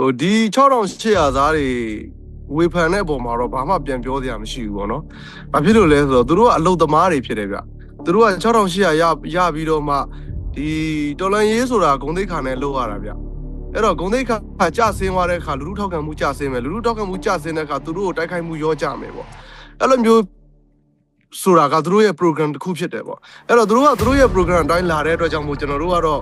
ဟိုဒီ6800သားတွေဝေဖန်တဲ့အပေါ်မှာတော့ဘာမှပြန်ပြောစရာမရှိဘူးပေါ့နော်။ဘာဖြစ်လို့လဲဆိုတော့သူတို့ကအလုတ်သမားတွေဖြစ်တယ်ဗျ။သူတို့က6800ရရပြီးတော့မှဒီတော်လန်ရေးဆိုတာဂုံသိက္ခာနဲ့လောက်ရတာဗျ။အဲ့တော့ဂုံသိက္ခာကြဆင်းသွားတဲ့အခါလူလူထောက်ခံမှုကြဆင်းမယ်လူလူထောက်ခံမှုကြဆင်းတဲ့အခါသူတို့ကိုတိုက်ခိုက်မှုရောကြမယ်ပေါ့။အဲ့လိုမျိုးဆိုတာကသူတို့ရဲ့ program တစ်ခုဖြစ်တယ်ပေါ့။အဲ့တော့သူတို့ကသူတို့ရဲ့ program အတိုင်းလာတဲ့အတွက်ကြောင့်မို့ကျွန်တော်တို့ကတော့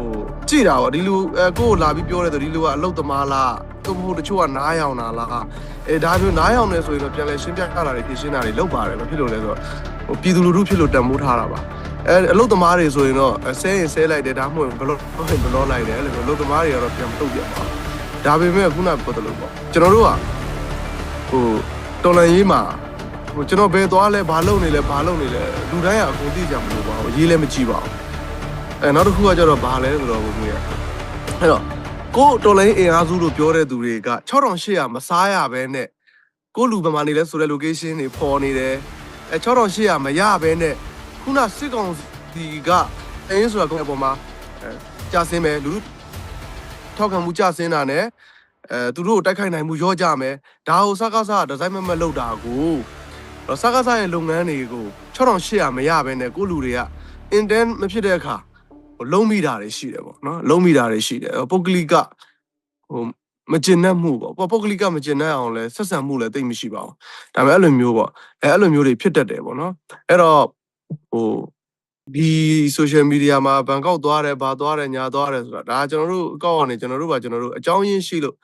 ဟိုကြည့်တာပေါ့ဒီလူအဲကိုယ့်ကိုလာပြီးပြောတယ်ဆိုဒီလူကအလုတ်သမားလားသူ့မဟုတ်တချို့ကနားယောင်တာလားအဲဒါမျိုးနားယောင်နေဆိုရင်တော့ပြန်လဲရှင်းပြတာတွေဖြည့်ရှင်းတာတွေလုပ်ပါတယ်မဖြစ်လို့လဲဆိုတော့ဟိုပြည်သူလူထုဖြစ်လို့တန်မိုးထားတာပါအဲအလုတ်သမားတွေဆိုရင်တော့ဆဲရင်ဆဲလိုက်တယ်ဒါမှမဟုတ်ဘလော့ဘလော့လိုက်တယ်အဲ့လိုမျိုးအလုတ်သမားတွေကတော့ပြန်မတုတ်ပြပါဘူးဒါပေမဲ့ခုနကပြောသလိုပေါ့ကျွန်တော်တို့ကဟိုတော်လန်ရေးမှာဟိုကျွန်တော်ဘယ်သွားလဲဘာလုပ်နေလဲဘာလုပ်နေလဲလူတိုင်းကအကုန်သိကြမလို့ပါဘူးရေးလည်းမကြည့်ပါဘူး အဲနောက်တစ်ခုကကျတော့ဘာလဲဆိုတော့ဘုရားအဲ့တော့ကိုတော်လိုင်းအင်အားစုလို့ပြောတဲ့သူတွေက6800မစားရဘဲနဲ့ကိုလူပမာနေလဲဆိုတဲ့ location တွေပေါ်နေတယ်အဲ6800မရဘဲနဲ့ခုနစစ်ကောင်စီကအင်းဆိုတာကောင်အပေါ်မှာအဲကြာစင်းမယ်လူထောက်ခံမှုကြာစင်းတာနဲ့အဲသူတို့ကိုတိုက်ခိုက်နိုင်မှုရောကြမယ်ဒါကိုစကားစားဒီဇိုင်းမမလောက်တာကိုတော့စကားစားရဲ့လုပ်ငန်းတွေကို6800မရဘဲနဲ့ကိုလူတွေက intent မဖြစ်တဲ့အခါဟို လုံးမိတာတွေရှိတယ်ပေါ့နော်လုံးမိတာတွေရှိတယ်ပုဂ္ဂလိကဟိုမကျင်တတ်မှုပေါ့ပုဂ္ဂလိကမကျင်တတ်အောင်လဲဆက်ဆံမှုလည်းတိတ်မရှိပါဘူးဒါပေမဲ့အဲ့လိုမျိုးပေါ့အဲအဲ့လိုမျိုးတွေဖြစ်တတ်တယ်ပေါ့နော်အဲ့တော့ဟိုဒီ social media မှာဘန်ကောက်သွားတယ်ဘာသွားတယ်ညာသွားတယ်ဆိုတာဒါကျွန်တော်တို့အကောက်ကနေကျွန်တော်တို့ပါကျွန်တော်တို့အကြောင်းရင်းရှိလို့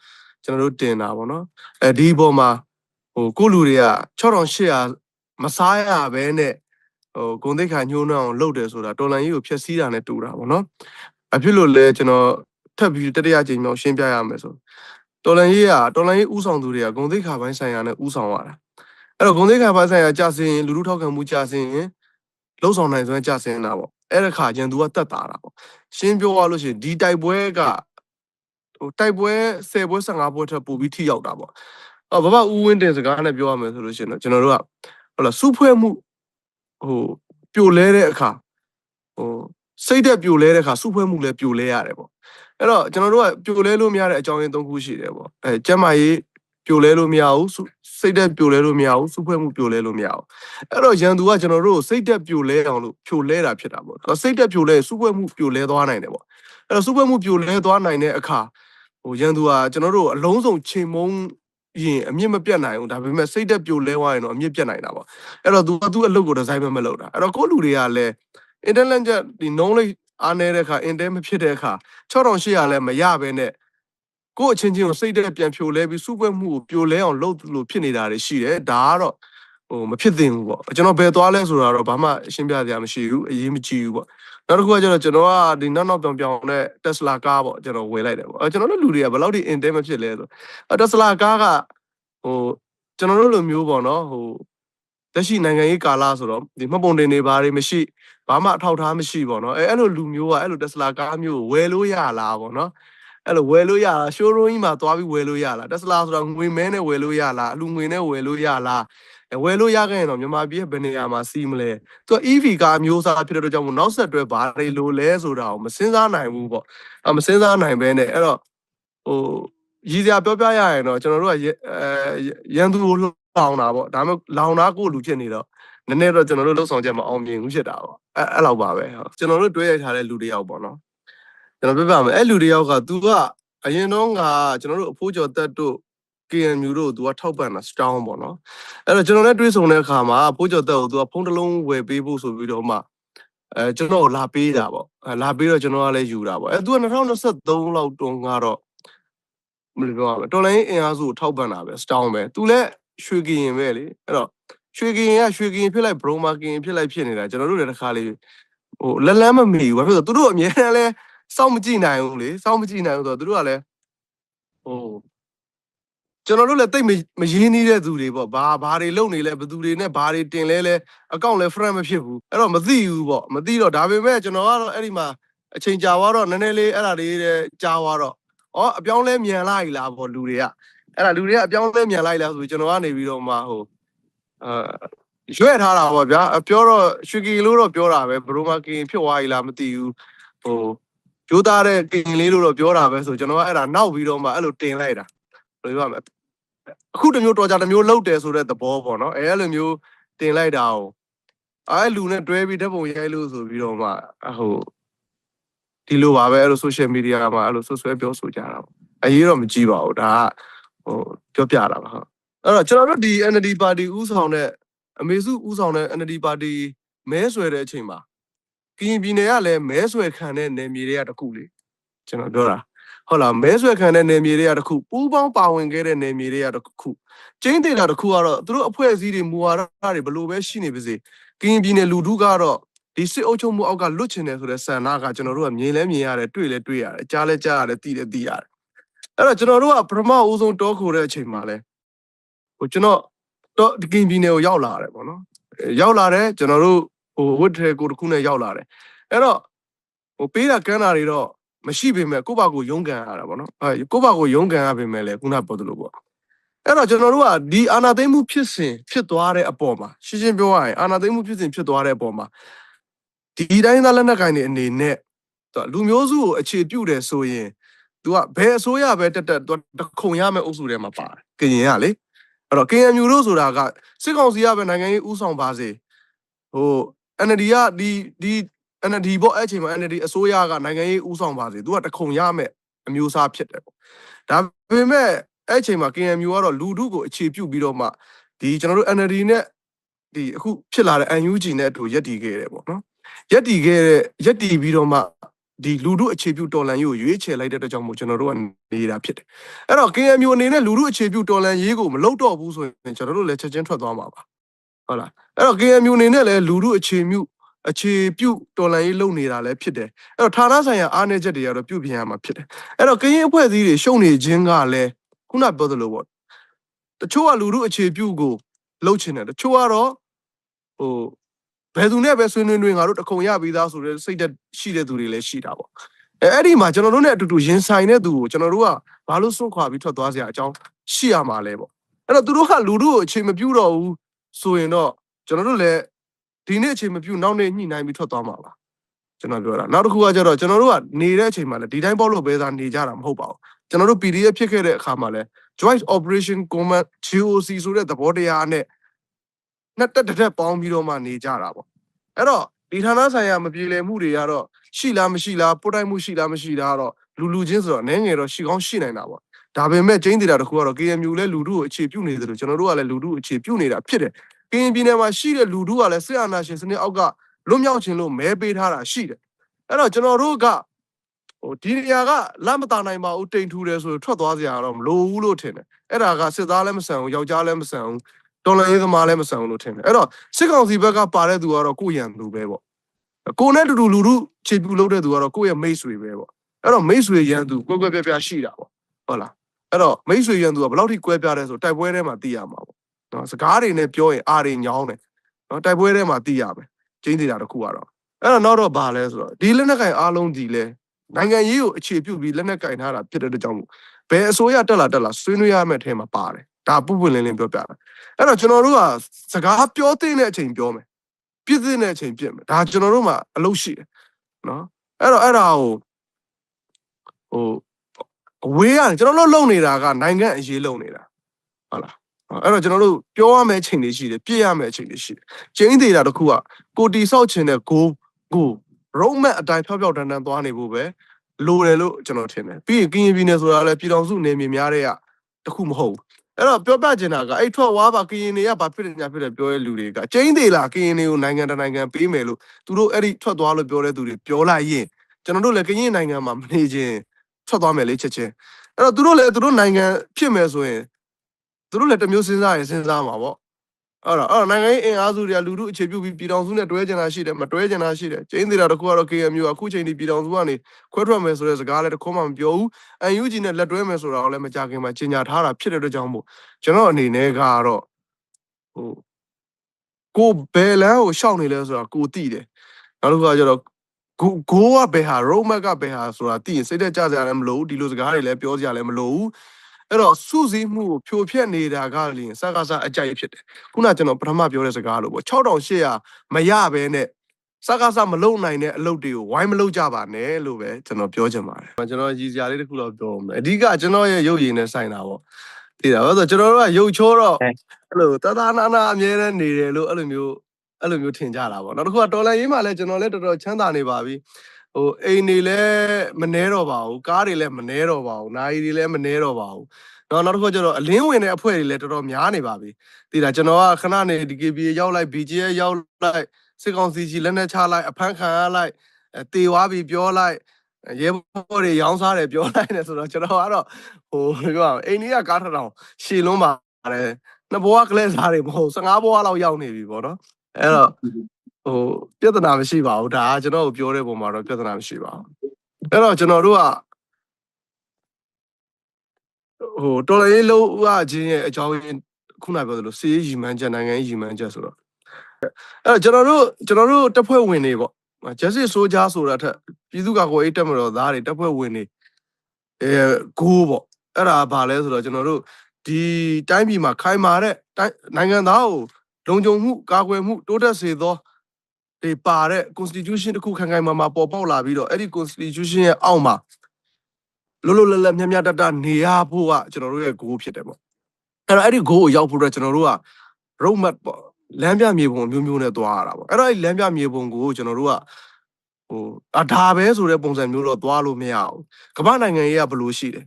ကျွန်တော်တို့တင်တာပေါ့နော်အဲဒီဘောမှာဟိုကိုလူတွေက6800မစားရဘဲနဲ့ ဟိုဂုံသိက္ခာညှိုးနှောင်းလုပ်တယ်ဆိုတာတော်လန်ကြီးကိုဖျက်ဆီးတာနဲ့တူတာပေါ့နော်အဖြစ်လို့လဲကျွန်တော်ထပ်ပြီးတတိယကြိမ်မြောက်ရှင်းပြရမယ်ဆိုတော်လန်ကြီးကတော်လန်ကြီးဥဆောင်သူတွေကဂုံသိက္ခာပိုင်းဆိုင်ရာနဲ့ဥဆောင်ရတာအဲ့တော့ဂုံသိက္ခာပိုင်းဆိုင်ရာကြာစင်လူလူထောက်ခံမှုကြာစင်ရင်လှုပ်ဆောင်နိုင်စွမ်းကြာစင်တာပေါ့အဲ့ဒါခါကျန်သူကတက်တာတာပေါ့ရှင်းပြောရလို့ရှိရင်ဒီတိုက်ပွဲကဟိုတိုက်ပွဲ10ပွဲ15ပွဲထပ်ပို့ပြီးထိရောက်တာပေါ့အော်ဘဘဦးဝင်းတင်စကားနဲ့ပြောရမယ်ဆိုလို့ရှိရင်တော့ကျွန်တော်တို့ကဟုတ်လားစုဖွဲ့မှု ဟိုပြိုလဲတဲ့အခါဟိုစိတ်သက်ပြိုလဲတဲ့အခါစုဖွဲ့မှုလည်းပြိုလဲရတယ်ပေါ့အဲ့တော့ကျွန်တော်တို့ကပြိုလဲလို့မရတဲ့အကြောင်းရင်း၃ခုရှိတယ်ပေါ့အဲကျမ်းမာရေးပြိုလဲလို့မရဘူးစုစိတ်သက်ပြိုလဲလို့မရဘူးစုဖွဲ့မှုပြိုလဲလို့မရဘူးအဲ့တော့ရန်သူကကျွန်တော်တို့ကိုစိတ်သက်ပြိုလဲအောင်လို့ပြိုလဲတာဖြစ်တာပေါ့အဲ့တော့စိတ်သက်ပြိုလဲစုဖွဲ့မှုပြိုလဲသွားနိုင်တယ်ပေါ့အဲ့တော့စုဖွဲ့မှုပြိုလဲသွားနိုင်တဲ့အခါဟိုရန်သူကကျွန်တော်တို့အလုံးစုံချိန်မုံ ရင်အမြင့်မပြတ်နိုင်ဘူးဒါပေမဲ့စိတ်သက်ပြိုလဲသွားရင်တော့အမြင့်ပြတ်နိုင်တာပေါ့အဲ့တော့ तू ကသူ့အလုပ်ကိုဒီဇိုင်းမလုပ်တာအဲ့တော့ကိုယ့်လူတွေကလည်း internet ကဒီ knowledge အားနေတဲ့အခါ intel မဖြစ်တဲ့အခါ6800လည်းမရဘဲနဲ့ကိုယ့်အချင်းချင်းကိုစိတ်သက်ပြန်ဖြိုလဲပြီးစုပွဲမှုကိုပြိုလဲအောင်လုပ်လို့ဖြစ်နေတာတွေရှိတယ်ဒါကတော့ဟိုမဖြစ်သင့်ဘူးပေါ့ကျွန်တော်ဘယ်သွားလဲဆိုတာတော့ဘာမှရှင်းပြစရာမရှိဘူးအရေးမကြီးဘူးပေါ့ နောက်တစ်ခုကကျတော့ကျွန်တော်ကဒီနောက်နောက်ပြောင်ပြောင်နဲ့ Tesla ကားပေါ့ကျွန်တော်ဝယ်လိုက်တယ်ပေါ့အဲကျွန်တော်တို့လူတွေကဘယ်လောက်ထိ intel မဖြစ်လဲဆိုအဲ Tesla ကားကဟိုကျွန်တော်တို့လိုမျိုးပေါ့နော်ဟိုလက်ရှိနိုင်ငံရေးကာလဆိုတော့ဒီမှတ်ပုံတင်တွေဘာတွေမရှိဘာမှအထောက်ထားမရှိပေါ့နော်အဲအဲ့လိုလူမျိုးကအဲ့လို Tesla ကားမျိုးကိုဝယ်လို့ရလားပေါ့နော်အဲ့လိုဝယ်လို့ရလား showroom ကြီးမှာသွားပြီးဝယ်လို့ရလား Tesla ဆိုတော့ငွေမဲနဲ့ဝယ်လို့ရလားအလူငွေနဲ့ဝယ်လို့ရလားအဲ ဝယ်လို့ရခဲ့ရင်တော့မြန်မာပြည်ရဲ့ဘယ်နေရာမှာစီးမလဲသူက EV ကားမျိုးစားဖြစ်တဲ့အတွက်ကြောင့်မို့နောက်ဆက်တွဲဘာတွေလိုလဲဆိုတာကိုမစင်စားနိုင်ဘူးပေါ့အမစင်စားနိုင်ဘဲနဲ့အဲ့တော့ဟိုရည်စရာပြောပြရရင်တော့ကျွန်တော်တို့ကအဲရန်သူကိုလောင်တာပေါ့ဒါပေမဲ့လောင်တာကိုလူဖြစ်နေတော့နည်းနည်းတော့ကျွန်တော်တို့လှုပ်ဆောင်ချက်မအောင်မြင်ဘူးဖြစ်တာပေါ့အဲအဲ့လောက်ပါပဲဟုတ်ကျွန်တော်တို့တွဲရိုက်ထားတဲ့လူတွေရောက်ပေါ့နော်ကျွန်တော်ပြောပြမယ်အဲ့လူတွေရောက်က तू ကအရင်တော့ကကျွန်တော်တို့အဖိုးကျော်တက်တို့ KNU တို့ तू ကထောက်ပံ့တာ strong ပေါ့နော်အဲ့တော့ကျွန်တော်လည်းတွေးဆုံတဲ့အခါမှာဖိုးကျော်တက်ကို तू ကဖုန်းတစ်လုံးဝယ်ပေးဖို့ဆိုပြီးတော့မှအဲကျွန်တော်လာပေးတာပေါ့အဲလာပေးတော့ကျွန်တော်ကလည်းယူတာပေါ့အဲ तू က2023လောက်တုန်းကတော့ဘယ်လိုပြောရမလဲတော်လိုင်းအင်အားစုကိုထောက်ပံ့တာပဲ strong ပဲ तू လည်းရွှေကရင်ပဲလေအဲ့တော့ရွှေကရင်ကရွှေကရင်ဖြစ်လိုက်ဘရိုမာကရင်ဖြစ်လိုက်ဖြစ်နေတာကျွန်တော်တို့လည်းတစ်ခါလေးဟိုလက်လန်းမမီဘူးဘာဖြစ်လို့သူတို့အများနဲ့လဲစောင့်မကြည့်နိုင်ဘူးလေစောင့်မကြည့်နိုင်ဘူးဆိုတော့သူတို့ကလည်းဟို ကျွန်တော်တို့လည်းတိတ်မရင်းနှီးတဲ့သူတွေပေါ့ဘာဘာတွေလုပ်နေလဲဘယ်သူတွေနဲ့ဘာတွေတင်လဲလဲအကောင့်လဲ friend မဖြစ်ဘူးအဲ့တော့မသိဘူးပေါ့မသိတော့ဒါပေမဲ့ကျွန်တော်ကတော့အဲ့ဒီမှာအချိန်ကြာသွားတော့နည်းနည်းလေးအဲ့ဒါလေးတဲ့ကြာသွားတော့ဩအပြောင်းလဲမြန်လာ ਈ လားပေါ့လူတွေကအဲ့ဒါလူတွေကအပြောင်းလဲမြန်လိုက်လားဆိုပြီးကျွန်တော်ကနေပြီးတော့မှဟိုအာရွဲ့ထားတာပေါ့ဗျာပြောတော့ရွှေကီလို့တော့ပြောတာပဲဘရိုမာကင်ဖြစ်သွား ਈ လားမသိဘူးဟိုကျိုးသားတဲ့ကင်လေးလို့တော့ပြောတာပဲဆိုကျွန်တော်ကအဲ့ဒါနောက်ပြီးတော့မှအဲ့လိုတင်လိုက်တာဘယ်လိုပြောရမလဲ အခုတစ်မျိုးတော်ကြတစ်မျိုးလောက်တယ်ဆိုတဲ့သဘောပေါ့နော်အဲ့လိုမျိုးတင်လိုက်တာကိုအဲ့လူနဲ့တွဲပြီးဓာတ်ပုံရိုက်လို့ဆိုပြီးတော့မှဟိုဒီလိုပါပဲအဲ့လို social media မှာအဲ့လိုဆွဆွဲပြောဆိုကြတာပေါ့အရေးတော့မကြည့်ပါဘူးဒါကဟိုပြောပြတာပါဟုတ်အဲ့တော့ကျွန်တော်တို့ဒီ NLD ပါတီဥဆောင်တဲ့အမေစုဥဆောင်တဲ့ NLD ပါတီမဲဆွယ်တဲ့အချိန်မှာကရင်ပြည်နယ်ကလည်းမဲဆွယ်ခံတဲ့နယ်မြေတွေကတခုလေကျွန်တော်ပြောတာ ဟုတ်လားမဲဆွယ်ခံတဲ့နယ်မြေတွေကတခုပူးပေါင်းပါဝင်ခဲ့တဲ့နယ်မြေတွေကတခုကျင်းသေးတာတခုကတော့သူတို့အဖွဲ့အစည်းတွေမူဝါဒတွေဘလို့ပဲရှိနေပါစေကရင်ပြည်နယ်လူထုကတော့ဒီစစ်အုပ်ချုပ်မှုအောက်ကလွတ်ချင်တယ်ဆိုတဲ့ဆန္ဒကကျွန်တော်တို့ကမြင်လဲမြင်ရတယ်တွေ့လဲတွေ့ရတယ်ကြားလဲကြားရတယ်သိလဲသိရတယ်အဲ့တော့ကျွန်တော်တို့ကပထမဦးဆုံးတောခိုတဲ့အချိန်မှာလဲဟိုကျွန်တော်တော့ဒီကင်ပြည်နယ်ကိုရောက်လာတယ်ပေါ့နော်အဲရောက်လာတယ်ကျွန်တော်တို့ဟိုဝတ်ထဲကိုတစ်ခုနဲ့ရောက်လာတယ်အဲ့တော့ဟိုပေးတာကမ်းတာတွေတော့ မရှိပေမဲ့ကိုယ့်ဘာကိုရုန်းကန်ရတာပေါ့နော်အဲကိုယ့်ဘာကိုရုန်းကန်ရပေမဲ့လေခုနပြောသလိုပေါ့အဲ့တော့ကျွန်တော်တို့ကဒီအာနာသိမ့်မှုဖြစ်စဉ်ဖြစ်သွားတဲ့အပေါ်မှာရှင်းရှင်းပြောရရင်အာနာသိမ့်မှုဖြစ်စဉ်ဖြစ်သွားတဲ့အပေါ်မှာဒီတိုင်းသားလက်နက်ကိုင်တွေအနေနဲ့သူကလူမျိုးစုကိုအခြေပြုတယ်ဆိုရင် तू ကဘယ်အစိုးရပဲတက်တက် तू တခုံရမယ့်အုပ်စုထဲမှာပါတယ်ကရင်ကလေအဲ့တော့ KNU တို့ဆိုတာကစစ်ကောင်စီကပဲနိုင်ငံရေးဥဆောင်ပါစေဟို NLD ကဒီဒီ NLD ပေါ့အဲ့အချိန်မှာ NLD အစိုးရကနိုင်ငံရေးဥဆောင်ပါစေ तू ကတခုံရမယ့်အမျိုးအစားဖြစ်တယ်ပေါ့ဒါပေမဲ့အဲ့အချိန်မှာ KNU ကတော့လူထုကိုအခြေပြုပြီးတော့မှဒီကျွန်တော်တို့ NLD နဲ့ဒီအခုဖြစ်လာတဲ့ UNG နဲ့အတူရက်တည်ခဲ့တယ်ပေါ့နော်ရက်တည်ခဲ့တဲ့ရက်တည်ပြီးတော့မှဒီလူထုအခြေပြုတော်လန်ရေးကိုရွေးချယ်လိုက်တဲ့အတွက်ကြောင့်မို့ကျွန်တော်တို့ကနေတာဖြစ်တယ်အဲ့တော့ KNU အနေနဲ့လူထုအခြေပြုတော်လန်ရေးကိုမလုပ်တော့ဘူးဆိုရင်ကျွန်တော်တို့လည်းချက်ချင်းထွက်သွားမှာပါဟုတ်လားအဲ့တော့ KNU အနေနဲ့လည်းလူထုအခြေပြု အခြေပြုတော်လန်ရေးလုပ်နေတာလည်းဖြစ်တယ်အဲ့တော့ဌာနဆိုင်ရာအားနည်းချက်တွေကတော့ပြုပြင်ရမှာဖြစ်တယ်အဲ့တော့ကရင်အဖွဲ့အစည်းတွေရှုံနေခြင်းကလည်းခုနပြောသလိုပေါ့တချို့ကလူထုအခြေပြုကိုလှုပ်ချင်တယ်တချို့ကတော့ဟိုဘယ်သူနဲ့ပဲဆွေးနွေးနွေးငါတို့တခုံရပြီးသားဆိုတဲ့စိတ်သက်ရှိတဲ့သူတွေလည်းရှိတာပေါ့အဲအဲ့ဒီမှာကျွန်တော်တို့နဲ့အတူတူရင်ဆိုင်တဲ့သူကိုကျွန်တော်တို့ကဘာလို့စွန့်ခွာပြီးထွက်သွားစရာအကြောင်းရှိရမှာလဲပေါ့အဲ့တော့သူတို့ကလူထုကိုအခြေမပြုတော့ဘူးဆိုရင်တော့ကျွန်တော်တို့လည်း ဒီနေ့အခြေမပြုနောက်နေ့ညှိနှိုင်းပြီးထွက်သွားမှာပါကျွန်တော်ပြောတာနောက်တစ်ခုကကျတော့ကျွန်တော်တို့ကနေတဲ့အချိန်မှာလည်းဒီတိုင်းပေါ့လို့ပဲသာနေကြတာမဟုတ်ပါဘူးကျွန်တော်တို့ PDF ဖြစ်ခဲ့တဲ့အခါမှာလည်း Joint Operation Command GOC ဆိုတဲ့သဘောတရားနဲ့နှစ်တက်တစ်တက်ပေါင်းပြီးတော့မှနေကြတာပေါ့အဲ့တော့ဒီဌာနဆိုင်ရာမပြေလည်မှုတွေကတော့ရှိလားမရှိလားပို့တိုက်မှုရှိလားမရှိလားတော့လူလူချင်းဆိုတော့နည်းငယ်တော့ရှိကောင်းရှိနိုင်တာပေါ့ဒါပေမဲ့ကျင်းသေးတာတစ်ခုကတော့ KMU လည်းလူထုကိုအခြေပြုနေတယ်လို့ကျွန်တော်တို့ကလည်းလူထုအခြေပြုနေတာဖြစ်တယ်က ရင်ပြည်နယ်မှာရှိတဲ့လူထုကလည်းစစ်အာဏာရှင်စနစ်အောက်ကလွတ်မြောက်ခြင်းလို့မဲပေးထားတာရှိတယ်အဲ့တော့ကျွန်တော်တို့ကဟိုဒီနေရာကလမ်းမတာနိုင်ပါဘူးတိမ်ထူတယ်ဆိုထွက်သွားစရာတော့မလိုဘူးလို့ထင်တယ်အဲ့ဒါကစစ်သားလည်းမဆန်ဘူးယောက်ျားလည်းမဆန်ဘူးတော်လည်းရေးသမားလည်းမဆန်ဘူးလို့ထင်တယ်အဲ့တော့စစ်ကောင်စီဘက်ကပါတဲ့သူကတော့ကိုယ့်ရန်သူပဲပေါ့ကိုယ်နဲ့တူတူလူထုခြေပြူလုပ်တဲ့သူကတော့ကိုယ့်ရဲ့မိတ်ဆွေပဲပေါ့အဲ့တော့မိတ်ဆွေရန်သူကွဲကွဲပြားပြားရှိတာပေါ့ဟုတ်လားအဲ့တော့မိတ်ဆွေရန်သူကဘယ်လောက်ထိကွဲပြားလဲဆိုတိုက်ပွဲထဲမှာသိရမှာပေါ့ နော်စကားတွေနဲ့ပြောရင်အာတွေညောင်းတယ်နော်တိုက်ပွဲထဲမှာသိရမယ်ကျင်းနေတာတစ်ခုကတော့အဲ့တော့နောက်တော့ဘာလဲဆိုတော့ဒီလက်နက်ကင်အားလုံးဒီလဲနိုင်ငံရေးကိုအခြေပြုပြီးလက်နက်ကင်ထားတာဖြစ်တဲ့အတွက်ကြောင့်မို့ဘယ်အစိုးရတက်လာတက်လာဆွေးနွေးရမယ့်အထဲမှာပါတယ်ဒါပုပွင့်လင်းလင်းပြောပြတာအဲ့တော့ကျွန်တော်တို့ကစကားပြောတဲ့အချိန်ပြောမယ်ပြစ်တဲ့အချိန်ပြစ်မယ်ဒါကျွန်တော်တို့မှာအလုပ်ရှိတယ်နော်အဲ့တော့အဲ့ဒါကိုဟိုအဝေးကကျွန်တော်တို့လုံနေတာကနိုင်ငံအရေးလုံနေတာဟုတ်လား အဲ့တော့ကျွန်တော်တို့ပြောရမယ့်အချိန်တွေရှိတယ်ပြည့်ရမယ့်အချိန်တွေရှိတယ်ကျင်းသေးတာတစ်ခုကကိုတီဆောက်ခြင်းတဲ့ကိုကို roadmap အတိုင်းဖြောက်ဖြောက်တန်းတန်းသွားနေဖို့ပဲလိုတယ်လို့ကျွန်တော်ထင်တယ်ပြီးရင်ကရင်ပြည်နယ်ဆိုတာလည်းပြည်တော်စုနေမြေများတဲ့ကတခုမဟုတ်ဘူးအဲ့တော့ပြောပြချင်တာကအဲ့ထွက်ဝါပါကရင်တွေကဘာဖြစ်နေညာဖြစ်တယ်ပြောတဲ့လူတွေကကျင်းသေးလားကရင်တွေကိုနိုင်ငံတကာနိုင်ငံပေးမယ်လို့သူတို့အဲ့ဒီထွက်သွားလို့ပြောတဲ့သူတွေပြောလိုက်ရင်ကျွန်တော်တို့လည်းကရင်နိုင်ငံမှာမနေချင်းထွက်သွားမယ်လေချက်ချင်းအဲ့တော့သူတို့လည်းသူတို့နိုင်ငံဖြစ်မယ်ဆိုရင် သူတို့လည်းတစ်မျိုးစဉ်းစားရင်စဉ်းစားမှာပေါ့အဲ့တော့အဲ့တော့နိုင်ငံရေးအင်အားစုတွေကလူထုအခြေပြုပြီးပြည်တော်စုနဲ့တွဲကျင်တာရှိတယ်မတွဲကျင်တာရှိတယ်ကျင်းသေးတာတခုကတော့ KMU ကအခုချိန်ဒီပြည်တော်စုကနေခွဲထွက်မယ်ဆိုတဲ့စကားလည်းတခုမှမပြောဘူး UNG နဲ့လက်တွဲမယ်ဆိုတာကိုလည်းမကြခင်မှာကြေညာထားတာဖြစ်တဲ့အတွက်ကြောင့်မို့ကျွန်တော်အနေနဲ့ကတော့ဟိုကိုဘယ်လန်းကိုရှောက်နေလဲဆိုတာကိုသိတယ်နောက်တစ်ခါကျတော့ကိုကိုကဘယ်ဟာ road map ကဘယ်ဟာဆိုတာသိရင်စိတ်သက်ကြစရာလည်းမလိုဘူးဒီလိုစကားတွေလည်းပြောစရာလည်းမလိုဘူး အဲ့တော့စုစည်းမှုကိုဖြိုဖျက်နေတာကလျင်စကားစားအကြိုက်ဖြစ်တယ်ခုနကျွန်တော်ပထမပြောတဲ့စကားလို့ပေါ့6800မရဘဲနဲ့စကားစမလုံနိုင်တဲ့အလုပ်တွေကိုဝိုင်းမလုပ်ကြပါနဲ့လို့ပဲကျွန်တော်ပြောချင်ပါတယ်ကျွန်တော်ရည်စရာလေးတစ်ခုတော့ပြောမယ်အဓိကကျွန်တော်ရဲ့ရုပ်ရည်နဲ့ဆိုင်တာပေါ့သိတာဘာလို့လဲဆိုတော့ကျွန်တော်တို့ကရုပ်ချောတော့အဲအဲ့လိုတသနာနာအမြဲတမ်းနေတယ်လို့အဲ့လိုမျိုးအဲ့လိုမျိုးထင်ကြတာပေါ့နောက်တစ်ခုကတော်လန်ရေးမှာလည်းကျွန်တော်လည်းတော်တော်ချမ်းသာနေပါပြီ ဟိုအိမ်တွေလည်းမနှဲတော့ပါဘူးကားတွေလည်းမနှဲတော့ပါဘူးနိုင်တွေလည်းမနှဲတော့ပါဘူးနောက်နောက်တစ်ခုကကျတော့အလင်းဝင်တဲ့အဖွဲ့တွေလည်းတော်တော်များနေပါပြီသိတာကျွန်တော်ကခဏနေဒီ KPA ရောက်လိုက် BGA ရောက်လိုက်စစ်ကောင်စီကြီးလက်နဲ့ချလိုက်အဖမ်းခံရလိုက်အဲတေဝါပြီပြောလိုက်ရဲဘော်တွေရောင်းစားတယ်ပြောလိုက်တယ်ဆိုတော့ကျွန်တော်ကတော့ဟိုပြောရအောင်အိမ်ကြီးကကားထထောင်ရှည်လွန်းပါတယ်နှစ်ဘဝကလေးစားတွေမဟုတ်15ဘဝလောက်ရောက်နေပြီပေါ့နော်အဲ့တော့ ဟိုပြဿနာမရှိပါဘူးဒါကကျွန်တော်ကိုပြောတဲ့ပုံမှာတော့ပြဿနာမရှိပါဘူးအဲ့တော့ကျွန်တော်တို့ကဟိုတော်လေးလုံးဝချင်းရဲ့အကြောင်းရင်းခုနပြောသလိုစီးရီမန်းချက်နိုင်ငံရေးရီမန်းချက်ဆိုတော့အဲ့တော့ကျွန်တော်တို့ကျွန်တော်တို့တပ်ဖွဲ့ဝင်တွေပေါ့ justice soldier ဆိုတာထက်ပြည်သူ့ကာကွယ်ရေးတပ်မတော်သားတွေတပ်ဖွဲ့ဝင်တွေအဲဂိုးပေါ့အဲ့ဒါဘာလဲဆိုတော့ကျွန်တော်တို့ဒီတိုင်းပြည်မှာခိုင်မာတဲ့တိုင်းနိုင်ငံသားကိုလုံခြုံမှုကာကွယ်မှုတိုးတက်စေသော ဒီပါတဲ့ constitution တစ်ခုခိုင်ခိုင်မာမာပေါ်ပေါက်လာပြီးတော့အဲ့ဒီ constitution ရဲ့အောက်မှာလွတ်လွတ်လပ်လပ်မြတ်မြတ်တတနေရဖို့ကကျွန်တော်တို့ရဲ့ goal ဖြစ်တယ်ပေါ့အဲ့တော့အဲ့ဒီ goal ကိုရောက်ဖို့အတွက်ကျွန်တော်တို့က road map ပေါ့လမ်းပြမြေပုံအမျိုးမျိုးနဲ့သွားရတာပေါ့အဲ့တော့အဲ့ဒီလမ်းပြမြေပုံကိုကျွန်တော်တို့ကဟိုအဒါပဲဆိုတဲ့ပုံစံမျိုးတော့သွားလို့မရဘူးကမ္ဘာနိုင်ငံရေးကဘယ်လိုရှိတယ်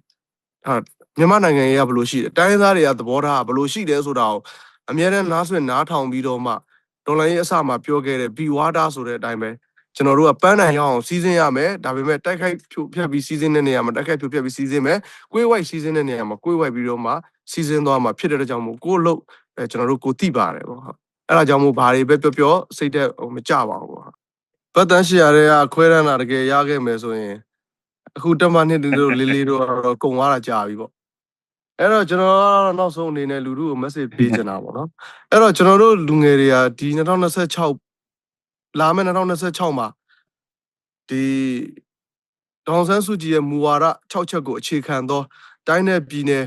ဟာမြန်မာနိုင်ငံရေးကဘယ်လိုရှိတယ်တိုင်းရင်းသားတွေကသဘောထားကဘယ်လိုရှိတယ်ဆိုတာကိုအများနဲ့နားဆွင့်နားထောင်ပြီးတော့မှ ဒေါ်လာရေးအစမှာပြောခဲ့တဲ့ဘီဝါတာဆိုတဲ့အတိုင်းပဲကျွန်တော်တို့ကပန်းနိုင်ရအောင်စီးစင်းရမယ်ဒါပေမဲ့တိုက်ခိုက်ဖြိုဖြတ်ပြီးစီးစင်းတဲ့နေရာမှာတိုက်ခိုက်ဖြိုဖြတ်ပြီးစီးစင်းမယ်ကိုယ်ဝိုက်စီးစင်းတဲ့နေရာမှာကိုယ်ဝိုက်ပြီးတော့မှစီးစင်းသွားမှာဖြစ်တဲ့အတွက်ကြောင့်မို့ကိုယ်လို့အဲကျွန်တော်တို့ကိုသိပါတယ်ပေါ့ဟုတ်အဲ့ဒါကြောင့်မို့ဘာတွေပဲပြောပြောစိတ်သက်ဟိုမကြပါဘူးပေါ့ပတ်တန်းရှိရတဲ့ကခွဲရမ်းတာတကယ်ရခဲ့မယ်ဆိုရင်အခုတက်မနှစ်တို့လေးလေးတို့ကတော့ကုံသွားတာကြာပြီပေါ့ အဲ့တော့ကျွန်တော်ကတော့နောက်ဆုံးအနေနဲ့လူတို့ကို message ပေးချင်တာပေါ့နော်အဲ့တော့ကျွန်တော်တို့လူငယ်တွေကဒီ2026လာမယ့်2026မှာဒီဒေါန်ဆန်းစုကြည်ရဲ့မူဝါဒ6ချက်ကိုအခြေခံသောတိုင်းနယ်ပြည်နယ်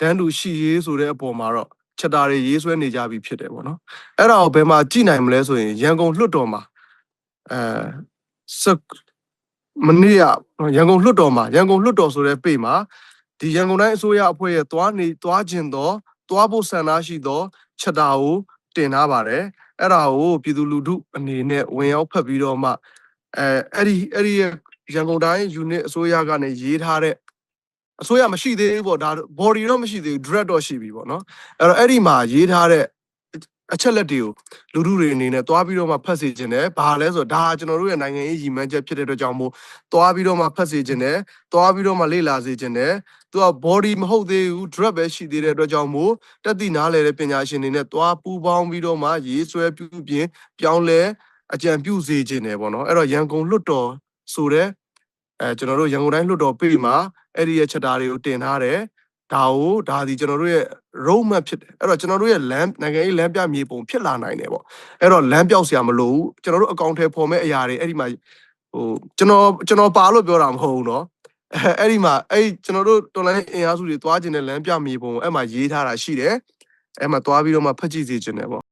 တန်းတူရှိရေးဆိုတဲ့အပေါ်မှာတော့ချက်တာတွေရေးဆွဲနေကြပြီဖြစ်တယ်ပေါ့နော်အဲ့ဒါကိုဘယ်မှာကြည်နိုင်မလဲဆိုရင်ရန်ကုန်လွှတ်တော်မှာအဲစက်မနေ့ကရန်ကုန်လွှတ်တော်မှာရန်ကုန်လွှတ်တော်ဆိုတဲ့ပေမှာ ဒီရန်ကုန်တိုင်းအစိုးရအဖွဲ့ရဲ့သွားနေသွားခြင်းတော့သွားဖို့ဆန္ဒရှိသောချက်တာကိုတင်ထားပါတယ်အဲ့ဒါကိုပြည်သူလူထုအနေနဲ့ဝင်ရောက်ဖတ်ပြီးတော့မှအဲအဲ့ဒီအဲ့ဒီရဲ့ရန်ကုန်တိုင်း unit အစိုးရကနေရေးထားတဲ့အစိုးရမရှိသေးဘူးပေါ့ဒါ body တော့မရှိသေးဘူး direct တော့ရှိပြီပေါ့နော်အဲ့တော့အဲ့ဒီမှာရေးထားတဲ့ အချက်လက်တွေကိုလူထုတွေအနေနဲ့သွားပြီးတော့မှဖတ်စေခြင်းတယ်ဘာလဲဆိုတော့ဒါကကျွန်တော်တို့ရဲ့နိုင်ငံရေးရည်မှန်းချက်ဖြစ်တဲ့အတွက်ကြောင့်မို့သွားပြီးတော့မှဖတ်စေခြင်းတယ်သွားပြီးတော့မှလေ့လာစေခြင်းတယ်သူက body မဟုတ်သေးဘူး drug ပဲရှိသေးတဲ့အတွက်ကြောင့်မို့တက်တည်နားလဲတဲ့ပညာရှင်တွေနဲ့သွားပူးပေါင်းပြီးတော့မှရေးဆွဲပြုပြင်ပြောင်းလဲအကြံပြုစေခြင်းတယ်ပေါ့နော်အဲ့တော့ရန်ကုန်လွတ်တော်ဆိုတဲ့အဲကျွန်တော်တို့ရန်ကုန်တိုင်းလွတ်တော်ပြည်မှာအဲ့ဒီရဲ့ချက်တာတွေကိုတင်ထားတယ် ဒါကိုဒါဒီကျွန်တော်တို့ရဲ့ road map ဖြစ်တယ်အဲ့တော့ကျွန်တော်တို့ရဲ့ land နိုင်ငံရေးလမ်းပြမြေပုံဖြစ်လာနိုင်တယ်ပေါ့အဲ့တော့လမ်းပြောက်စရာမလိုဘူးကျွန်တော်တို့အကောင့်ထဲပေါ်မဲ့အရာတွေအဲ့ဒီမှာဟိုကျွန်တော်ကျွန်တော်ပါလို့ပြောတာမဟုတ်ဘူးเนาะအဲ့အဲ့ဒီမှာအဲ့ဒီကျွန်တော်တို့တော်လိုင်းအင်အားစုတွေသွားခြင်းတဲ့လမ်းပြမြေပုံကိုအဲ့မှာရေးထားတာရှိတယ်အဲ့မှာသွားပြီးတော့မှဖတ်ကြည့်စေခြင်းတယ်ပေါ့